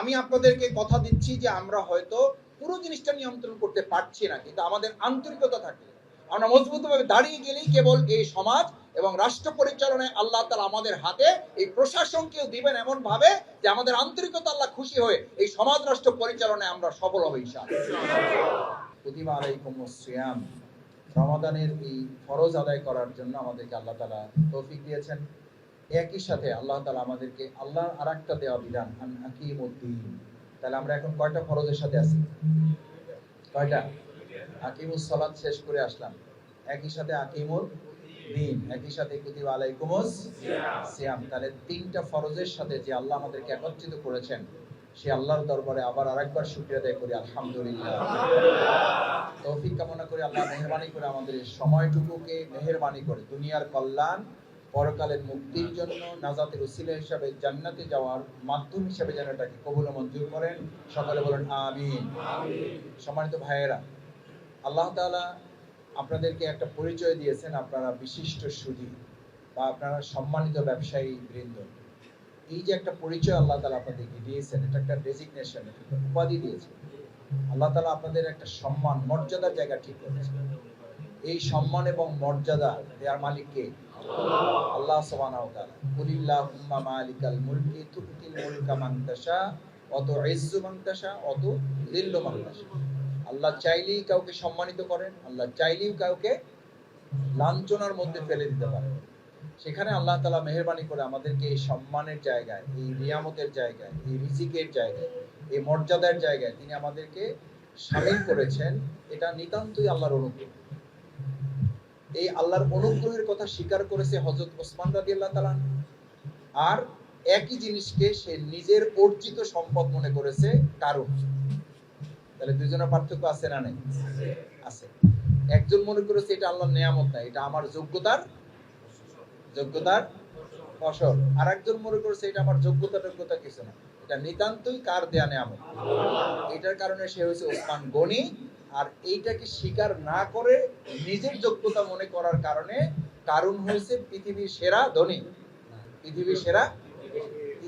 আমি আপনাদেরকে কথা দিচ্ছি যে আমরা হয়তো পুরো জিনিসটা নিয়ন্ত্রণ করতে পারছি না, কিন্তু আমাদের আন্তরিকতা থাকলে আমরা মজবুতভাবে দাঁড়িয়ে গেলেই কেবল এই সমাজ এবং রাষ্ট্র পরিচালনায় আল্লাহ তালা আমাদের হাতে, এই প্রশাসনকেও দিবেন এমন ভাবে যে আমাদের আন্তরিকতা আল্লাহ খুশি হয়ে এই সমাজ রাষ্ট্র পরিচালনায় আমরা সফল আলাইকুম সিয়াম রমাদানের এই ফরজ আদায় করার জন্য আমাদেরকে আল্লাহ তালা তৌফিক দিয়েছেন। একই সাথে আল্লাহ তালা আমাদেরকে আল্লাহর আর একটা দেওয়া বিধান তাহলে আমরা এখন কয়টা ফরজের সাথে আছি? কয়টা? আকিমুস সালাত শেষ করে আসলাম। একই সাথে আকিমুল দিন একই সাথে কুতিবা আলাইকুমুস সিয়াম। তাহলে তিনটা ফরজের সাথে যে আল্লাহ আমাদেরকে একত্রিত করেছেন, সে আল্লাহর দরবারে আবার আরেকবার শুকরিয়া আদায় করি, আলহামদুলিল্লাহ। তৌফিক কামনা করে, আল্লাহ মেহরবানি করে আমাদের সময়টুকুকে মেহরবানি করে, দুনিয়ার কল্যাণ পরকালের মুক্তির জন্য নাজাতের উসিলা হিসাবে জান্নাতে যাওয়ার মাধ্যম হিসাবে যেন এটাকে কবুল মঞ্জুর করেন। সকলে বলেন, আমিন। সম্মানিত ভাইয়েরা, আল্লাহ তাআলা আপনাদেরকে একটা পরিচয় দিয়েছেন আপনারা বিশিষ্ট সুধী বা আপনারা সম্মানিত ব্যবসায়ী বৃন্দ। এই যে একটা পরিচয় আল্লাহ তালা আপনাদেরকে দিয়েছেন, এটা একটা ডেজিগনেশন একটা উপাধি দিয়েছেন। আল্লাহ তালা আপনাদের একটা সম্মান, মর্যাদার জায়গা ঠিক করেছেন। এই সম্মান এবং মর্যাদা দেওয়ার মালিক কে আল্লাহ মালিকাল মুলকি অত ইজ্জু অত আল্লাহ চাইলেই কাউকে সম্মানিত করেন, আল্লাহ চাইলেই কাউকে লাঞ্ছনার মধ্যে ফেলে দিতে পারেন। সেখানে আল্লাহ তাআলা মেহেরবানি করে আমাদেরকে এই সম্মানের জায়গায়, এই নিয়ামতের জায়গায়, এই রিজিকের জায়গায়, এই মর্যাদার জায়গায় তিনি আমাদেরকে সামিল করেছেন। এটা নিতান্তই আল্লাহর অনুগ্রহ। এই আল্লাহর অনুগ্রহের কথা স্বীকার করেছে হজরত ওসমান রাজি আল্লাহ তালান আর একই জিনিসকে সে নিজের অর্জিত সম্পদ মনে করেছে, কারণ। তাহলে দুজনের পার্থক্য আছে না নেই? আছে। একজন মনে করেছে এটা আল্লাহর নিয়ামত না, এটা আমার যোগ্যতার যোগ্যতার ফসল। আর একজন মনে করেছে এটা আমার যোগ্যতা যোগ্যতা কিছু না। এটা নিতান্তই কার দেয়া নিয়ামত? এটার কারণে সে হয়েছে ওসমান গনি আর এইটাকে স্বীকার না করে নিজের যোগ্যতা মনে করার কারণে কারণ হয়েছে পৃথিবীর সেরা ধনী। পৃথিবীর সেরা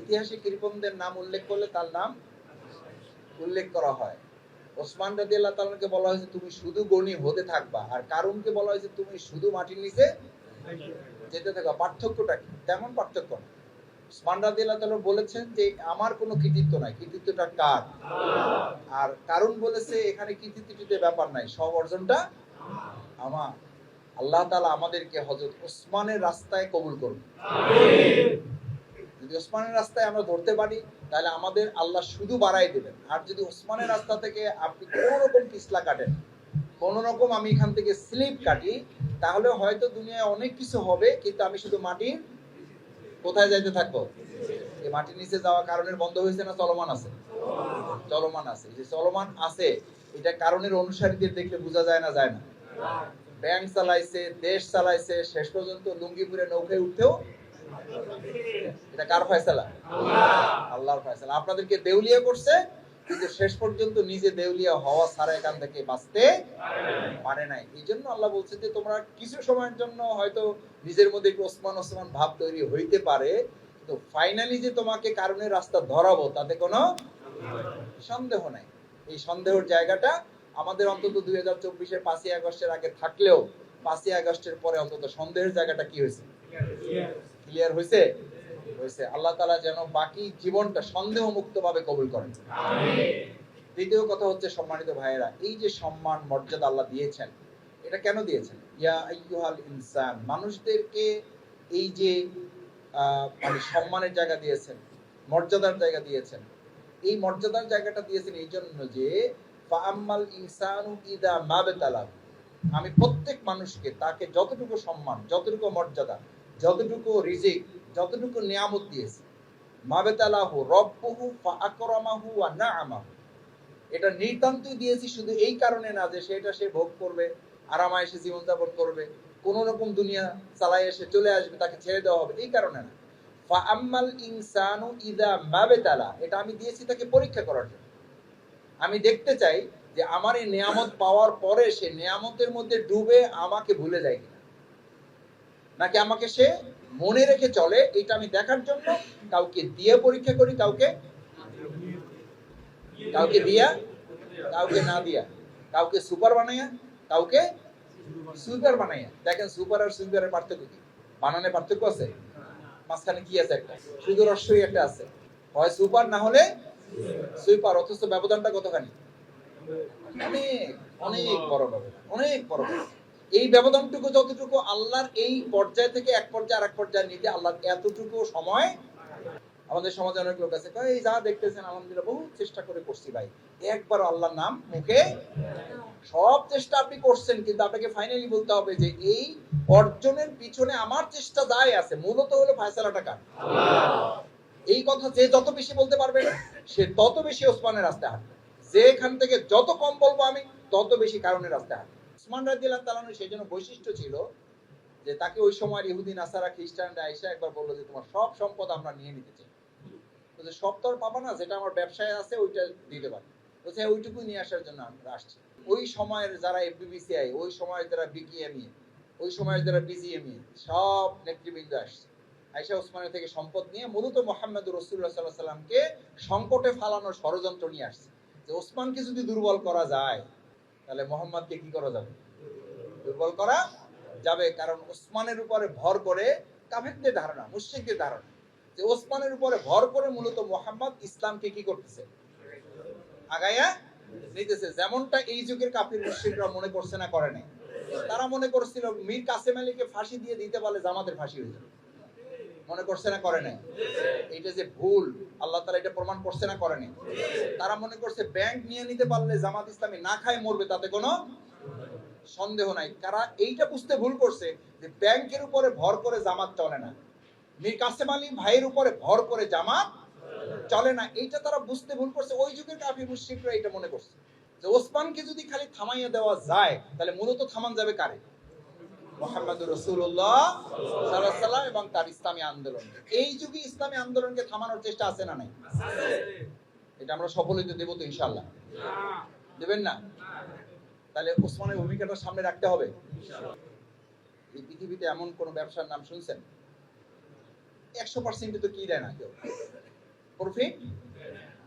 ইতিহাসে কৃপনদের নাম উল্লেখ করলে তার নাম উল্লেখ করা হয়। ওসমান রাজি আল্লাহ তালাকে বলা হয়েছে, তুমি শুধু গণি হতে থাকবা। আর কারণকে বলা হয়েছে, তুমি শুধু মাটির নিচে যেতে থাকবা। পার্থক্যটা কি? তেমন পার্থক্য না। বলেছেন যে আমার কোনো কৃতিত্ব নাই। কৃতিত্বটা কার? আর কারণ বলেছে এখানে ব্যাপার নাই। সব অর্জনটা আমার। আল্লাহ তালা আমাদেরকে হজরত ওসমানের রাস্তায় কবুল করুন। যদি ওসমানের রাস্তায় আমরা ধরতে পারি, তাহলে আমাদের আল্লাহ শুধু বাড়াই দেবেন। আর যদি ওসমানের রাস্তা থেকে আপনি কোন রকম পিছলা কাটেন, কোন রকম আমি এখান থেকে স্লিপ কাটি, তাহলে হয়তো দুনিয়ায় অনেক কিছু হবে, কিন্তু আমি শুধু মাটির কোথায় যাইতে থাকব এই মাটির নিচে যাওয়া কারণের বন্ধ হয়েছে না চলমান আছে? চলমান আছে। যে চলমান আছে, এটা কারণের অনুসারীদের দেখলে বোঝা যায় না যায় না। ব্যাংক চালাইছে, দেশ চালাইছে, শেষ পর্যন্ত লুঙ্গিপুরে নৌকায় উঠতেও এটা কার ফয়সালা? আল্লাহর ফয়সালা। আপনাদেরকে দেউলিয়া করছে কিন্তু শেষ পর্যন্ত নিজে দেউলিয়া হওয়া ছাড়া এখান থেকে বাঁচতে পারে নাই। এই জন্য আল্লাহ বলছে যে তোমরা কিছু সময়ের জন্য হয়তো নিজের মধ্যে একটু ওসমান ওসমান ভাব তৈরি হইতে পারে তো ফাইনালি যে তোমাকে কারণের রাস্তা ধরাবো তাতে কোনো সন্দেহ নাই। এই সন্দেহের জায়গাটা আমাদের অন্তত দুই হাজার চব্বিশের পাঁচই আগস্টের আগে থাকলেও পাঁচই আগস্টের পরে অন্তত সন্দেহের জায়গাটা কি হয়েছে? ক্লিয়ার হয়েছে? হয়েছে। আল্লাহ তালা যেন বাকি জীবনটা সন্দেহ মুক্ত ভাবে কবুল করেন। দ্বিতীয় কথা হচ্ছে সম্মানিত ভাইয়েরা এই যে সম্মান মর্যাদা আল্লাহ দিয়েছেন এটা কেন দিয়েছেন? ইয়া আইয়ুহাল ইনসান মানুষদেরকে এই যে মানে সম্মানের জায়গা দিয়েছেন মর্যাদার জায়গা দিয়েছেন এই মর্যাদার জায়গাটা দিয়েছেন এই জন্য যে ফাআম্মাল ইনসানু ইদা মাবেতালা আমি প্রত্যেক মানুষকে তাকে যতটুকু সম্মান যতটুকু মর্যাদা যতটুকু রিজিক যতটুকু নিয়ামত দিয়েছি। রব্বুহু ওয়া নাআমাহু। এটা নিতান্তই দিয়েছি, শুধু এই কারণে না যে সেটা সে ভোগ করবে, আরামায়েশে করবে, কোন রকম দুনিয়া এসে চলে আসবে, তাকে ছেড়ে দেওয়া হবে, এই কারণে না। ফাআম্মাল ইনসানু ইদা মাবেতালা, এটা আমি দিয়েছি তাকে পরীক্ষা করার জন্য। আমি দেখতে চাই যে আমার এই নিয়ামত পাওয়ার পরে সে নিয়ামতের মধ্যে ডুবে আমাকে ভুলে যায় কিনা। নাকি আমাকে সে মনে রেখে চলে, এটা আমি দেখার জন্য। কাউকে দিয়ে পরীক্ষা করি, কাউকে? কাউকে দিয়া? কাউকে না দিয়া? কাউকে সুপার বানাইয়া? কাউকে? সুইপার বানাইয়া। দেখেন সুপার আর সুইপারের পার্থক্য কি? বানানে পার্থক্য আছে? মাঝখানে কি আছে একটা? শুধু একটা আছে। হয় সুপার, না হলে সুইপার। অথচ ব্যবধানটা কতখানি? অনেক অনেক বড় ব্যবধান, অনেক বড় ব্যবধান। এই ব্যবধানটুকু যতটুকু আল্লাহর এই পর্যায় থেকে এক পর্যায়ে আর এক পর্যায়ে নিতে আল্লাহ এতটুকু সময় আমাদের সমাজে অনেক লোক আছে এই যা দেখতেছেন, আলহামদুলিল্লাহ বহু চেষ্টা করে করছি ভাই। একবার আল্লাহর নাম মুখে সব চেষ্টা আপনি করছেন, কিন্তু আপনাকে ফাইনালি বলতে হবে যে এই অর্জনের পিছনে আমার চেষ্টা দায় আছে, মূলত হলো ফায়সালাটা কার? এই কথা যে যত বেশি বলতে পারবে, সে তত বেশি ওসমানের রাস্তায় হাঁটবে। যে এখান থেকে যত কম বলব আমি, তত বেশি কারণের রাস্তায় হাঁটবে। ওসমান রাদিয়াল্লাহু তাআলার সেই জন্য বৈশিষ্ট্য ছিল যে তাকে ওই সময় ইহুদি নাসারা খ্রিস্টানরা আইসা একবার বলল যে তোমার সব সম্পদ আমরা নিয়ে নিতে চাই। সব তো পাবা না যেটা আমার ব্যবসায় আছে ওইটা দিতে পারি। বলছে হ্যাঁ, ওইটুকু নিয়ে আসার জন্য আমরা আসছি। ওই সময়ের যারা এফবিবিসিআই ওই সময়ের যারা বিকিএমই ওই সময়ের যারা বিজিএমই সব নেতৃবৃন্দ আসছে। আইসা ওসমানের থেকে সম্পদ নিয়ে মূলত মোহাম্মদ রসুল্লাহ সাল্লাহ সাল্লামকে সংকটে ফালানোর ষড়যন্ত্র নিয়ে আসছে। যে ওসমানকে যদি দুর্বল করা যায় তাহলে মোহাম্মদকে কি করা যাবে? দুর্বল করা যাবে, কারণ ওসমানের উপরে ভর করে কাফেরদের ধারণা, মুশরিকদের ধারণা। যে ওসমানের উপরে ভর করে মূলত মোহাম্মদ ইসলামকে কি করতেছে? আগাইয়া নিতেছে। যেমনটা এই যুগের কাফির মুশরিকরা মনে করছে না, করে নাই। তারা মনে করছিল, মীর কাসেম আলীকে ফাঁসি দিয়ে দিতে পারলে জামাতের ফাঁসি হয়ে যাবে। মনে করছে না, করে নাই। এটা যে ভুল, আল্লাহ তারা এটা প্রমাণ করছে না, করে নাই। তারা মনে করছে ব্যাংক নিয়ে নিতে পারলে জামাত ইসলামী না খায়, মরবে, তাতে কোনো সন্দেহ নাই। কারা এইটা বুঝতে ভুল করছে যে ব্যাংকের উপরে ভর করে জামাত চলে না। মীর কাসেম আলী ভাইয়ের উপরে ভর করে জামাত চলে না। এইটা তারা বুঝতে ভুল করছে। ওই যুগের কাফি মুশরিকরা এটা মনে করছে। যে ওসমানকে যদি খালি থামাইয়া দেওয়া যায়, তাহলে মূলত থামান যাবে কারে? মোহাম্মদ রসুল্লাহ সাল্লাম এবং তার ইসলামী আন্দোলন। এই যুগে ইসলামী আন্দোলনকে থামানোর চেষ্টা আছে না নাই? এটা আমরা সফল দেবো তো ইনশাল্লাহ দেবেন না? তাহলে ওসমানের ভূমিকাটা সামনে রাখতে হবে। এই পৃথিবীতে এমন কোন ব্যবসার নাম শুনছেন? একশো পার্সেন্ট তো কি দেয় না কেউ? প্রফিট?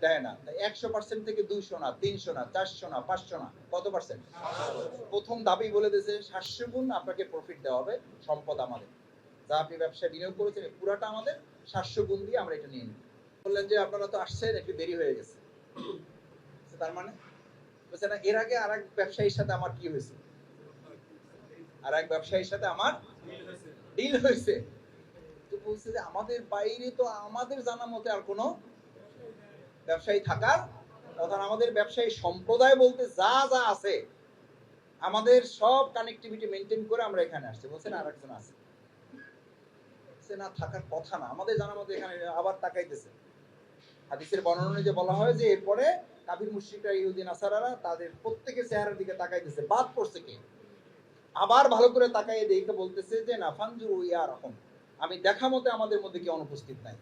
দেয় না। একশো পার্সেন্ট থেকে দুইশো না, তিনশো না, চারশো না, পাঁচশো না, কত পার্সেন্ট প্রথম দাবি বলে দিয়েছে, সাতশো গুণ আপনাকে প্রফিট দেওয়া হবে সম্পদ আমাদের। যা আপনি ব্যবসায় বিনিয়োগ করেছেন পুরাটা আমাদের সাতশো গুণ দিয়ে আমরা এটা নিয়ে নিই বললেন যে, আপনারা তো আসছেন, একটু দেরি হয়ে গেছে। তার মানে? বলছে, না, এর আগে আর এক ব্যবসায়ীর সাথে আমার কি হয়েছে? আর এক ব্যবসায়ীর সাথে আমার ডিল হয়েছে। তো বলছে যে, আমাদের বাইরে তো আমাদের জানা মতে আর কোনো ব্যবসায়ী থাকার না। আমাদের ব্যবসায়ী সম্প্রদায় বলতে যা যা আছে, আমাদের সব কানেক্টিভিটি মেনটেন করে আমরা এখানে আসছি। বলছেন আর একজন আছে না থাকার কথা না, আমাদের এখানে আবার তাকাইতেছে। হাদিসের বর্ণনা যে বলা হয় যে এরপরে কাবির মুশরিকরা, ইহুদিন আসারারা তাদের প্রত্যেকের চেহারার দিকে তাকাইতেছে। বাদ পড়ছে কে? আবার ভালো করে তাকাইয়ে দেখে বলতেছে যে, না ফানজুর ইয়া রকম আমি দেখা মতে আমাদের মধ্যে কি অনুপস্থিত নাই।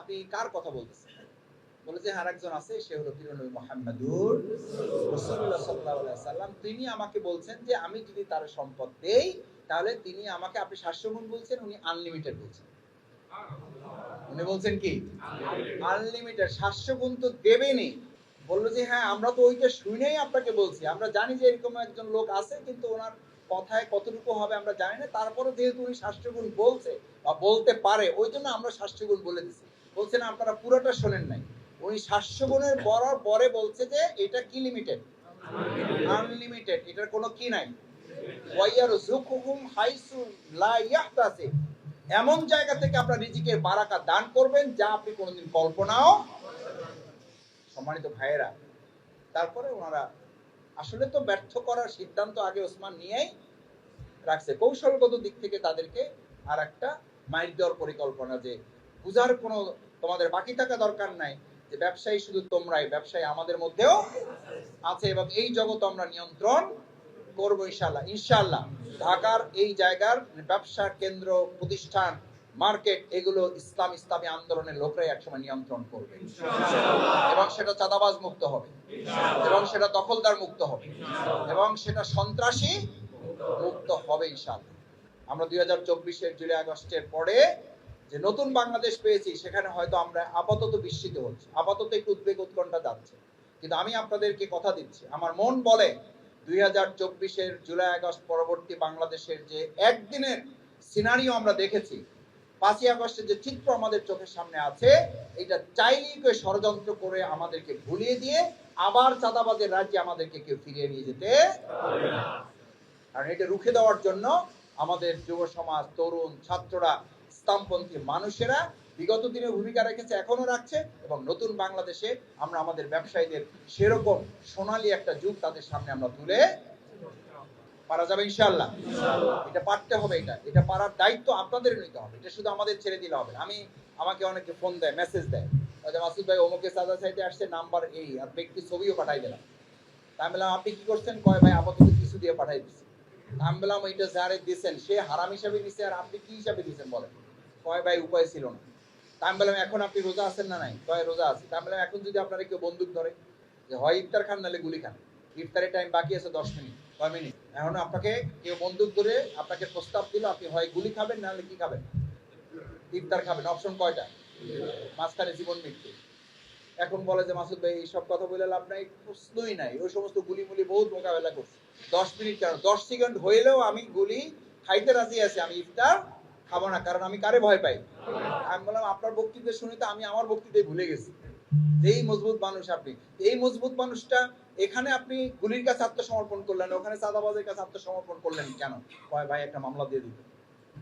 আপনি কার কথা বলতেছেন? বলেছে আর একজন আছে, সে হলো মোহাম্মদুর রাসূলুল্লাহ সাল্লাল্লাহু আলাইহি সাল্লাম। তিনি আমাকে বলছেন যে, আমি যদি তার সম্পদ দেই, তাহলে তিনি আমাকে, আপনি বলছেন, উনি আনলিমিটেড বলছেন। উনি বলছেন কি? আনলিমিটেড তো দেবেনি বলল যে হ্যাঁ আমরা তো ওইটা শুনেই আপনাকে বলছি। আমরা জানি যে এরকম একজন লোক আছে, কিন্তু ওনার কথায় কতটুকু হবে আমরা জানি না। তারপরে যেহেতু উনি সাতশো গুণ বলছে, বা বলতে পারে, ওই জন্য আমরা সাতশো গুণ বলে দিছি। বলছেন আপনারা পুরোটা শোনেন নাই। উনি সাতশো গুণের বড় পরে বলছে যে এটা কি লিমিটেড আনলিমিটেড এটার কোনো কি নাই। ওয়াইয়ার জুকুহুম হাইসু লা ইয়াহতাসিব। এমন জায়গা থেকে আপনার রিজিকের বারাকা দান করবেন যা আপনি কোনোদিন কল্পনাও সম্মানিত ভাইয়েরা, তারপরে ওনারা আসলে তো ব্যর্থ করার সিদ্ধান্ত আগে ওসমান নিয়েই রাখছে। কৌশলগত দিক থেকে তাদেরকে আর একটা মাইর দেওয়ার পরিকল্পনা যে পূজার কোনো তোমাদের বাকি থাকা দরকার নাই। যে ব্যবসায়ী শুধু তোমরাই ব্যবসায়ী আমাদের মধ্যেও আছে এবং এই জগৎ আমরা নিয়ন্ত্রণ করব ইনশাল্লাহ ইনশাল্লাহ ঢাকার এই জায়গার ব্যবসা কেন্দ্র প্রতিষ্ঠান মার্কেট এগুলো ইসলাম ইসলামী আন্দোলনের লোকরাই একসময় নিয়ন্ত্রণ করবে। এবং সেটা চাঁদাবাজ মুক্ত হবে। এবং সেটা দখলদার মুক্ত হবে। এবং সেটা সন্ত্রাসী মুক্ত হবে ইনশাল্লাহ আমরা দুই হাজার চব্বিশের জুলাই আগস্টের পরে যে নতুন বাংলাদেশ পেয়েছি, সেখানে হয়তো আমরা আপাতত বিস্মিত হচ্ছি। আপাতত একটু উদ্বেগ উৎকণ্ঠা যাচ্ছে কিন্তু আমি আপনাদেরকে কথা দিচ্ছি। আমার মন বলে দুই হাজার জুলাই আগস্ট পরবর্তী বাংলাদেশের যে একদিনের সিনারিও আমরা দেখেছি, পাঁচই আগস্টের যে চিত্র আমাদের চোখের সামনে আছে, এটা চাইলেই কেউ ষড়যন্ত্র করে আমাদেরকে ভুলিয়ে দিয়ে আবার চাঁদাবাজের রাজ্যে আমাদেরকে কেউ ফিরিয়ে নিয়ে যেতে কারণ এটা রুখে দেওয়ার জন্য আমাদের যুব সমাজ তরুণ, ছাত্ররা ইসলামপন্থী মানুষেরা বিগত দিনে ভূমিকা রেখেছে এখনও রাখছে এবং নতুন বাংলাদেশে আমরা আমাদের ব্যবসায়ীদের সেরকম সোনালী একটা যুগ তাদের সামনে আমরা তুলে পারা যাবে ইনশাল্লাহ এটা পারতে হবে এটা। এটা পারার দায়িত্ব আপনাদের নিতে হবে। এটা শুধু আমাদের ছেড়ে দিলে হবে আমি আমাকে অনেকে ফোন দেয় মেসেজ দেয়। মাসুদ ভাই অমুকে সাদা সাইডে আসছে নাম্বার এই আর ব্যক্তি ছবিও পাঠাই দিলাম। তা আমি বললাম আপনি কি করছেন? কয় ভাই আপাতত কিছু দিয়ে পাঠাই দিচ্ছি আমি বললাম এটা যারে দিয়েছেন সে হারাম হিসাবে দিছে আর আপনি কি হিসাবে দিয়েছেন বলেন? কয় ভাই, উপায় ছিল না। তা আমি বললাম এখন আপনি রোজা আছেন না নাই? কয় রোজা আছে। তা বললাম এখন যদি আপনারা কেউ বন্দুক ধরে, যে হয় ইফতার খান, নাহলে গুলি খান। ইফতারের টাইম বাকি আছে দশ মিনিট কয় মিনিট। এখন আপনাকে কেউ বন্দুক ধরে আপনাকে প্রস্তাব দিল, আপনি হয় গুলি খাবেন, নাহলে কি খাবেন? ইফতার খাবেন। অপশন কয়টা? মাঝখানে জীবন মৃত্যু। এখন বলে যে, মাসুদ ভাই, এইসব কথা বলে লাভ নাই, প্রশ্নই নাই। ওই সমস্ত গুলি মুলি বহুত মোকাবেলা করছি। দশ মিনিট কেন? দশ সেকেন্ড হইলেও আমি গুলি খাইতে রাজি আছি, আমি ইফতার খাব না, কারণ আমি কারে ভয় পাই? আমি বললাম, আপনার বক্তৃতা শুনে তো আমি আমার বক্তৃতায় ভুলে গেছি। যেই মজবুত মানুষ আপনি, এই মজবুত মানুষটা এখানে আপনি গুলির কাছে আত্মসমর্পণ করলেন, ওখানে সাদাবাজের কাছে আত্মসমর্পণ করলেন কেন? কয়, ভাই, একটা মামলা দিয়ে দিত।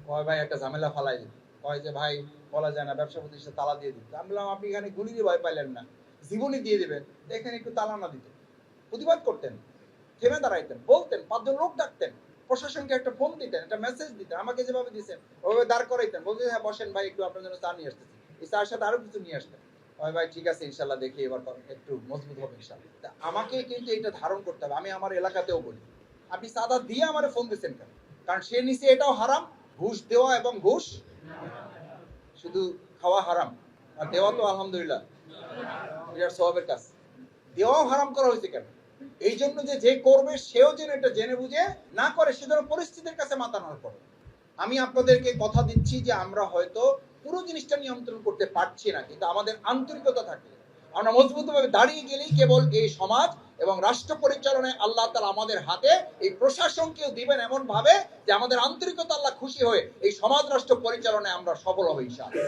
কয়, ভাই, একটা ঝামেলা ফালাই দিত। কয় যে, ভাই, বলা যায় না, ব্যবসা প্রতিষ্ঠান তালা দিয়ে দিত। আমি বললাম, আপনি এখানে গুলিরই ভয় পাইলেন না জীবনই দিয়ে দিবেন, এখানে একটু তালা না দিত। প্রতিবাদ করতেন, থেমে দাঁড়াইতেন, বলতেন, পাঁচজন লোক ডাকতেন। প্রশাসনকে একটা ফোন দিতেন, একটা মেসেজ দিতেন, আমাকে যেভাবে দিয়েছেন ওইভাবে দাঁড় করাইতেন। বলতেন হ্যাঁ বসেন ভাই, একটু আপনার জন্য চা নিয়ে আসতেছি। এই চার সাথে আরও কিছু নিয়ে আসতেন। ভাই, ঠিক আছে, ইনশাল্লাহ দেখি, এবার একটু মজবুত হবে ইনশাল্লাহ। আমাকে কিন্তু এটা ধারণ করতে হবে। আমি আমার এলাকাতেও বলি, আপনি সাদা দিয়ে আমার ফোন দিচ্ছেন কেন? কারণ সে নিচে এটাও হারাম, ঘুষ দেওয়া এবং ঘুষ শুধু খাওয়া হারাম। আর দেওয়া তো আলহামদুলিল্লাহ স্বভাবের কাজ। দেওয়াও হারাম করা হয়েছে কেন? এই জন্য যে যে করবে, সেও যেন এটা জেনে বুঝে, না করে সে যেন পরিস্থিতির কাছে মাথা না করে। আমি আপনাদেরকে কথা দিচ্ছি যে, আমরা হয়তো পুরো জিনিসটা নিয়ন্ত্রণ করতে পারছি না, কিন্তু আমাদের আন্তরিকতা থাকলে আমরা মজবুতভাবে দাঁড়িয়ে গেলেই কেবল এই সমাজ এবং রাষ্ট্র পরিচালনায় আল্লাহ তালা আমাদের হাতে, এই প্রশাসনকেও দিবেন এমন ভাবে যে, আমাদের আন্তরিকতা আল্লাহ খুশি হয়ে এই সমাজ রাষ্ট্র পরিচালনায় আমরা সফল হব ইনশাআল্লাহ।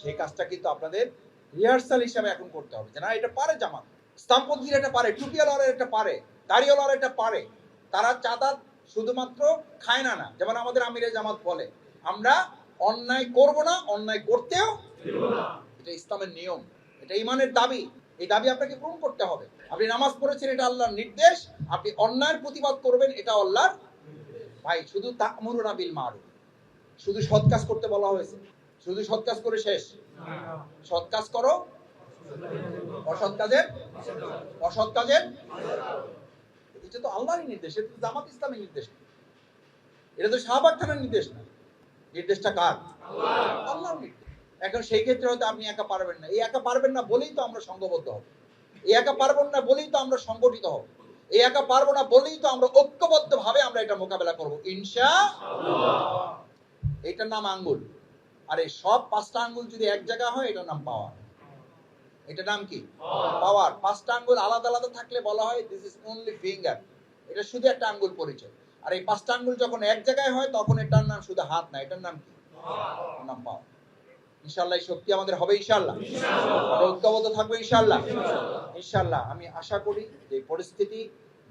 সেই কাজটা কিন্তু আপনাদের রিহার্সাল হিসাবে এখন করতে হবে যে, না, এটা পারে জামাত। ইসলামপন্থীরা এটা পারে টুপিওয়ালারা এটা পারে দাড়িওয়ালারা এটা পারে তারা চাঁদা শুধুমাত্র খায় না না যেমন আমাদের আমিরে জামাত বলে আমরা অন্যায় করব না অন্যায় করতেও এটা ইসলামের নিয়ম এটা ইমানের দাবি এই দাবি আপনাকে পূরণ করতে হবে। আপনি নামাজ পড়েছেন এটা আল্লাহর নির্দেশ আপনি অন্যায়ের প্রতিবাদ করবেন এটা আল্লাহর ভাই শুধু তাকমুরুনা বিল মারুফ শুধু সৎ কাজ করতে বলা হয়েছে শুধু সৎ কাজ করে শেষ। সৎ কাজ করো অসৎ কাজের? অসৎ কাজের? এটা তো আল্লাহরই নির্দেশ, এটা তো জামাত ইসলামের নির্দেশ। এটা তো শাহবাগ থানার নির্দেশ না। নির্দেশটা কার? এখন সেই ক্ষেত্রে হয়তো আপনি একা পারবেন না। এই একা পারবেন না বলেই তো আমরা সংঘবদ্ধ হব। এই একা পারবেন না বলেই তো আমরা সংগঠিত হব। এই একা পারব না বলেই তো আমরা ঐক্যবদ্ধ ভাবে আমরা এটা মোকাবেলা করব। ইনশা এটার নাম আঙ্গুল। আর এই সব পাঁচটা আঙ্গুল যদি এক জায়গা হয়, এটার নাম পাওয়ার এটার নাম কি? পাওয়ার পাঁচটা আঙ্গুল আলাদা আলাদা থাকলে বলা হয় দিস ইজ অনলি ফিঙ্গার এটা শুধু একটা আঙ্গুল পরিচয়। আর এই পাঁচটা আঙ্গুল যখন এক জায়গায় হয় তখন এটার নাম শুধু হাত না এটার নাম কি? নাম পাওয়ার ইনশাল্লাহ শক্তি আমাদের হবে ইনশাল্লাহ আমরা ঐক্যবদ্ধ থাকব ইনশাল্লাহ ইনশাল্লাহ আমি আশা করি যে পরিস্থিতি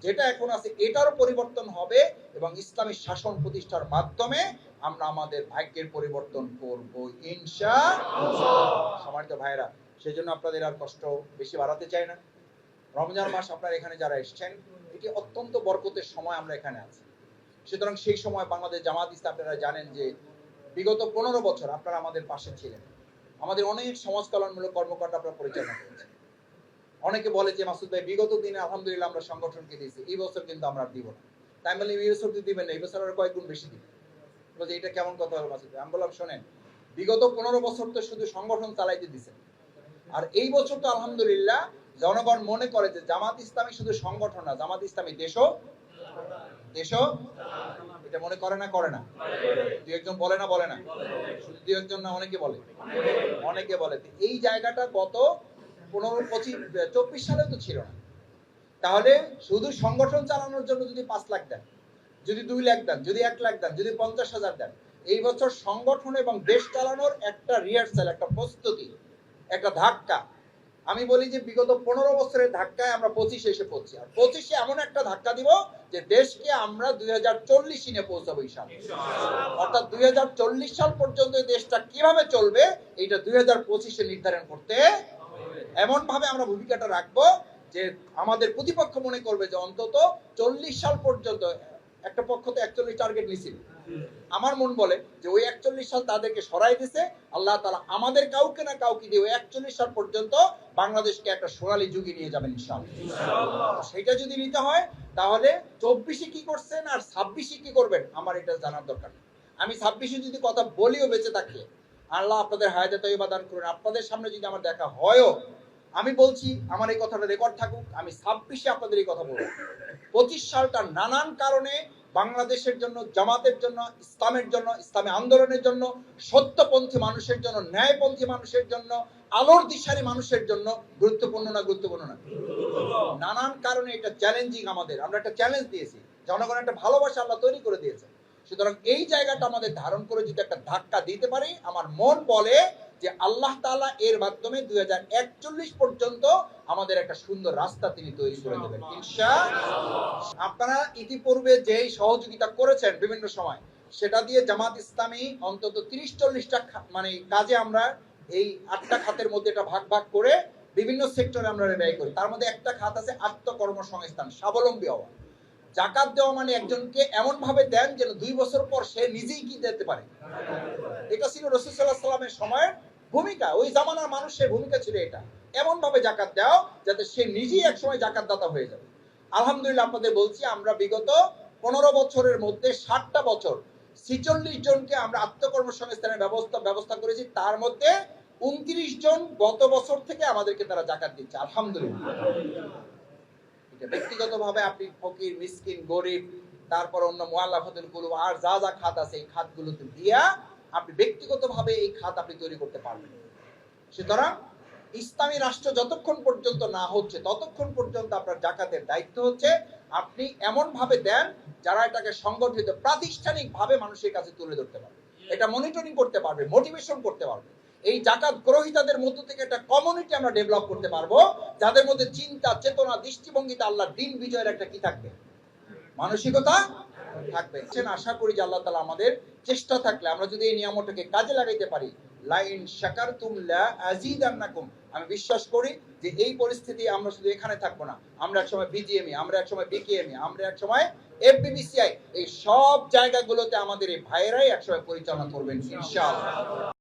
যেটা এখন আছে এটারও পরিবর্তন হবে এবং ইসলামী শাসন প্রতিষ্ঠার মাধ্যমে আমরা আমাদের ভাগ্যের পরিবর্তন করব ইনশা সম্মানিত ভাইরা সেই জন্য আপনাদের আর কষ্ট বেশি বাড়াতে চাই না। রমজান মাস আপনারা এখানে যারা এসেছেন, এটি অত্যন্ত বরকতের সময় আমরা এখানে আছি। সুতরাং সেই সময় বাংলাদেশ জামাত ইসলাম, আপনারা জানেন যে বিগত পনেরো বছর আপনারা আমাদের পাশে ছিলেন। আমাদের অনেক সমাজ কল্যাণমূলক কর্মকাণ্ড আপনারা পরিচালনা করেছেন। অনেকে বলে যে, মাসুদ ভাই, বিগত দিনে আলহামদুলিল্লাহ আমরা সংগঠনকে দিয়েছি, এই বছর কিন্তু আমরা দিব না। তাই বললাম, এই বছর তো দিবেন না, এই বছর আর কয়েক গুণ বেশি দিবেন। বলছে, এটা কেমন কথা হলো মাসুদ ভাই? আমি বললাম, শোনেন, বিগত পনেরো বছর তো শুধু সংগঠন চালাইতে দিছেন। আর এই বছর তো আলহামদুলিল্লাহ জনগণ মনে করে যে জামাত ইসলামী শুধু সংগঠন না, জামাত ইসলামী দেশও দেশও এটা মনে করে না করে না। দু একজন বলে না বলে না। শুধু দু একজন না, অনেকে বলে। অনেকে বলে। এই জায়গাটা গত পনেরো, পঁচিশ, চব্বিশ সালে তো ছিল না। তাহলে শুধু সংগঠন চালানোর জন্য যদি পাঁচ লাখ দেন, যদি দুই লাখ দেন, যদি এক লাখ দেন, যদি পঞ্চাশ হাজার দেন, এই বছর সংগঠন এবং দেশ চালানোর একটা রিহার্সাল একটা প্রস্তুতি একটা ধাক্কা। আমি বলি যে বিগত পনেরো বছরের ধাক্কায় আমরা পঁচিশে এসে পড়ছি। আর পঁচিশে এমন একটা ধাক্কা দিব যে দেশকে আমরা দুই হাজার চল্লিশ সিনে পৌঁছাবো ইনশাল অর্থাৎ দুই হাজার চল্লিশ সাল পর্যন্ত এই দেশটা কীভাবে চলবে এইটা দুই হাজার পঁচিশে নির্ধারণ করতে এমন ভাবে আমরা ভূমিকাটা রাখব যে আমাদের প্রতিপক্ষ মনে করবে যে অন্তত চল্লিশ সাল পর্যন্ত একটা পক্ষ তো একচল্লিশ টার্গেট নিছিল। আমার মন বলে যে ওই একচল্লিশ সাল তাদেরকে সরাই দিছে আল্লাহ তালা আমাদের কাউকে না কাউকে দিয়ে ওই একচল্লিশ সাল পর্যন্ত বাংলাদেশকে একটা সোনালী যুগে নিয়ে যাবেন ইনশাআল্লাহ। সেটা যদি নিতে হয় তাহলে চব্বিশে কি করছেন আর ছাব্বিশে কি করবেন আমার এটা জানার দরকার আমি ছাব্বিশে যদি কথা বলিও বেঁচে থাকি আল্লাহ আপনাদের হায়াতে তৈবা দান করুন। আপনাদের সামনে যদি আমার দেখা হয়ও আমি বলছি আমার এই কথাটা রেকর্ড থাকুক আমি ছাব্বিশে আপনাদের এই কথা বলব। পঁচিশ সালটা নানান কারণে বাংলাদেশের জন্য, জামাতের জন্য, ইসলামের জন্য, ইসলামী আন্দোলনের জন্য, সত্যপন্থী মানুষের জন্য, ন্যায়পন্থী মানুষের জন্য, আলোর দিশারি মানুষের জন্য গুরুত্বপূর্ণ না গুরুত্বপূর্ণ না? নানান কারণে এটা চ্যালেঞ্জিং আমাদের। আমরা একটা চ্যালেঞ্জ দিয়েছি। জনগণ একটা ভালোবাসা আল্লাহ তৈরি করে দিয়েছে। সুতরাং এই জায়গাটা আমাদের ধারণ করে যদি একটা ধাক্কা দিতে পারি আমার মন বলে যে আল্লাহ তাআলা এর মাধ্যমে দুই পর্যন্ত আমাদের একটা সুন্দর রাস্তা তিনি তৈরি করে দেবেন। ইনশা আপনারা ইতিপূর্বে যেই সহযোগিতা করেছেন বিভিন্ন সময় সেটা দিয়ে জামাত ইসলামী অন্তত তিরিশ চল্লিশটা মানে কাজে আমরা এই আটটা খাতের মধ্যে এটা ভাগ ভাগ করে বিভিন্ন সেক্টরে আমরা ব্যয় করি। তার মধ্যে একটা খাত আছে আত্মকর্মসংস্থান স্বাবলম্বী হওয়া। জাকাত দেওয়া মানে একজনকে এমন ভাবে দেন যেন দুই বছর পর সে নিজেই কি দিতে পারে। এটা ছিল রসুল্লাহ সাল্লামের সময়ের ভূমিকা। ওই জামানার মানুষের ভূমিকা ছিল এটা। এমন ভাবে জাকাত দেওয়া যাতে সে নিজেই একসময় জাকাত দাতা হয়ে যাবে। আলহামদুলিল্লাহ আপনাদের বলছি, আমরা বিগত পনেরো বছরের মধ্যে ষাটটা বছর ছিচল্লিশ জনকে আমরা আত্মকর্মসংস্থানের ব্যবস্থা ব্যবস্থা করেছি। তার মধ্যে উনত্রিশ জন গত বছর থেকে আমাদেরকে তারা জাকাত দিচ্ছে। আলহামদুলিল্লাহ। ব্যক্তিগতভাবে আপনি ফকির, মিসকিন, গরিব, তারপর অন্য মোয়াল্লাফাতুল কুলুব, আর যা যা খাত আছে এই খাতগুলোতে দিয়া আপনি ব্যক্তিগতভাবে এই খাত আপনি তৈরি করতে পারবেন। সুতরাং ইসলামী রাষ্ট্র যতক্ষণ পর্যন্ত না হচ্ছে, ততক্ষণ পর্যন্ত আপনার জাকাতের দায়িত্ব হচ্ছে। আপনি এমন ভাবে দেন, যারা এটাকে সংগঠিত প্রাতিষ্ঠানিক ভাবে মানুষের কাছে তুলে ধরতে পারবে। এটা মনিটরিং করতে পারবে মোটিভেশন করতে পারবে। এই জাকাত গ্রহীতাদের মধ্য থেকে একটা কমিউনিটি আমরা ডেভেলপ করতে পারব, যাদের মধ্যে চিন্তা, চেতনা, দৃষ্টিভঙ্গিতে আল্লাহ দিন বিজয়ের একটা কি থাকবে? মানসিকতা থাকবে। আশা করি যে আল্লাহ তালা আমাদের চেষ্টা থাকলে আমরা যদি এই নিয়মটাকে কাজে লাগাইতে পারি, লাইন শাকার তুমলা আজিদান্নাকুম আমি বিশ্বাস করি যে এই পরিস্থিতি আমরা শুধু এখানে থাকব না, আমরা এক সময় বিজিএমই আমরা এক সময় বিকেএমই আমরা একসময় এফবিবিসিআই এই সব জায়গাগুলোতে আমাদের এই ভাইয়েরাই একসময় পরিচালনা করবেন, ইনশাআল্লাহ।